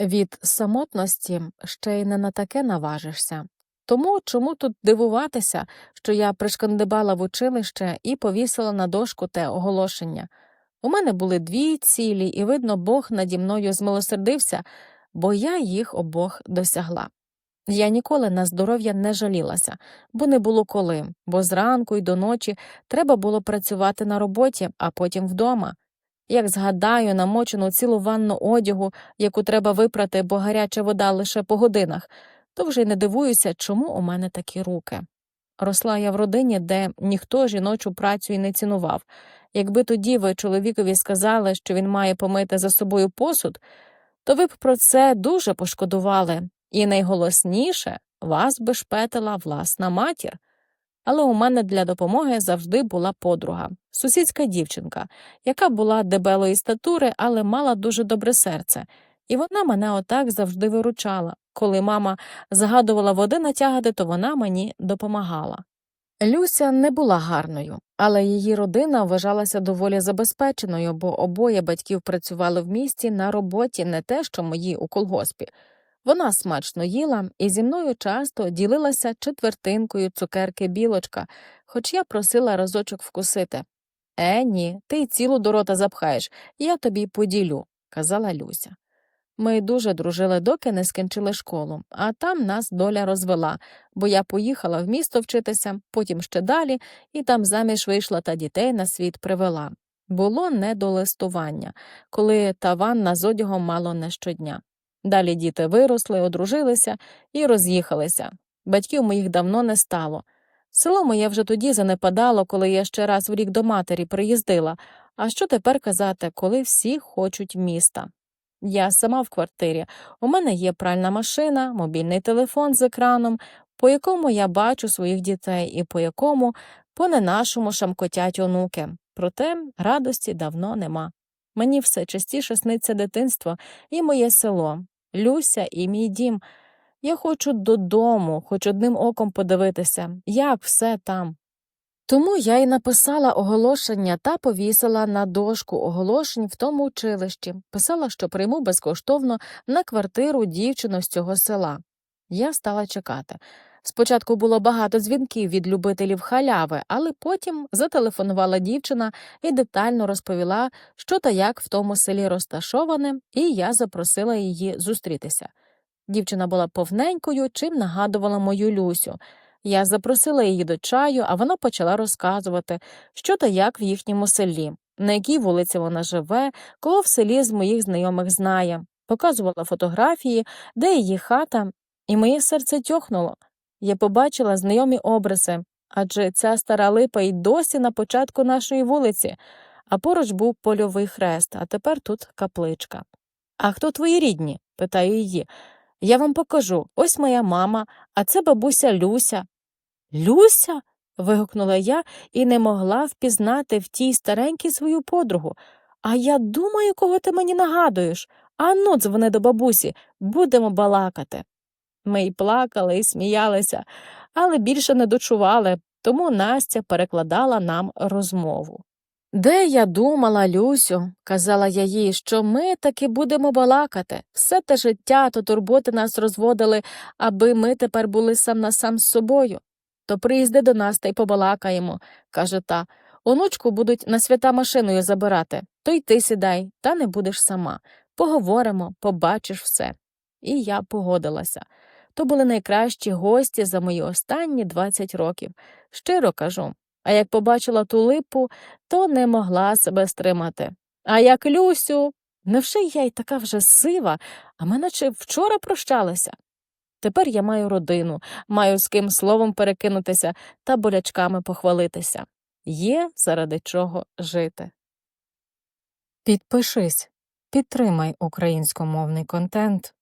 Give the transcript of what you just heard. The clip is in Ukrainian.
Від самотності ще й не на таке наважишся. Тому чому тут дивуватися, що я пришкандибала в училище і повісила на дошку те оголошення. У мене були дві цілі, і, видно, Бог наді мною змилосердився, бо я їх обох досягла. Я ніколи на здоров'я не жалілася, бо не було коли, бо зранку й до ночі треба було працювати на роботі, а потім вдома. Як згадаю, намочену цілу ванну одягу, яку треба випрати, бо гаряча вода лише по годинах, то вже й не дивуюся, чому у мене такі руки. Росла я в родині, де ніхто жіночу працю і не цінував. Якби тоді ви чоловікові сказали, що він має помити за собою посуд, то ви б про це дуже пошкодували, і найголосніше вас би шпетила власна матір. Але у мене для допомоги завжди була подруга, сусідська дівчинка, яка була дебелої статури, але мала дуже добре серце, і вона мене отак завжди виручала. Коли мама загадувала води натягати, то вона мені допомагала. Люся не була гарною, але її родина вважалася доволі забезпеченою, бо обоє батьків працювали в місті на роботі, не те, що мої у колгоспі. Вона смачно їла і зі мною часто ділилася четвертинкою цукерки білочка, хоч я просила разочок вкусити. Е, ні, ти й цілу до рота запхаєш, я тобі поділю, казала Люся. Ми дуже дружили, доки не скінчили школу, а там нас доля розвела, бо я поїхала в місто вчитися, потім ще далі, і там заміж вийшла та дітей на світ привела. Було не до листування, коли та ванна з одягом мало не щодня. Далі діти виросли, одружилися і роз'їхалися. Батьків моїх давно не стало. Село моє вже тоді занепадало, коли я ще раз в рік до матері приїздила. А що тепер казати, коли всі хочуть міста? Я сама в квартирі. У мене є пральна машина, мобільний телефон з екраном, по якому я бачу своїх дітей і по якому по не нашому шамкотять онуки. Проте радості давно нема. Мені все частіше сниться дитинство і моє село, Люся і мій дім. Я хочу додому, хоч одним оком подивитися, як все там. Тому я й написала оголошення та повісила на дошку оголошень в тому училищі, писала, що прийму безкоштовно на квартиру дівчину з цього села. Я стала чекати. Спочатку було багато дзвінків від любителів халяви, але потім зателефонувала дівчина і детально розповіла, що та як в тому селі розташоване, і я запросила її зустрітися. Дівчина була повненькою, чим нагадувала мою Люсю. Я запросила її до чаю, а вона почала розказувати, що та як в їхньому селі, на якій вулиці вона живе, кого в селі з моїх знайомих знає, показувала фотографії, де її хата, і моє серце тьохнуло. Я побачила знайомі обриси, адже ця стара липа й досі на початку нашої вулиці, а поруч був польовий хрест, а тепер тут капличка. А хто твої рідні? питаю її. Я вам покажу ось моя мама, а це бабуся Люся. Люся. вигукнула я і не могла впізнати в тій старенькій свою подругу. А я думаю, кого ти мені нагадуєш. Ану, дзвони до бабусі, будемо балакати. Ми й плакали, і сміялися, але більше не дочували, тому Настя перекладала нам розмову. Де я думала, Люсю, казала я їй, що ми таки будемо балакати. Все те життя то турботи нас розводили, аби ми тепер були сам на сам з собою. То приїзди до нас та й побалакаємо, каже та. Онучку будуть на свята машиною забирати, то й ти сідай, та не будеш сама. Поговоримо, побачиш все. І я погодилася. То були найкращі гості за мої останні 20 років. Щиро кажу. А як побачила ту липу, то не могла себе стримати. А як Люсю, невже я й така вже сива, а ми наче вчора прощалися. Тепер я маю родину, маю з ким словом перекинутися та болячками похвалитися. Є заради чого жити. Підпишись, підтримай українськомовний контент.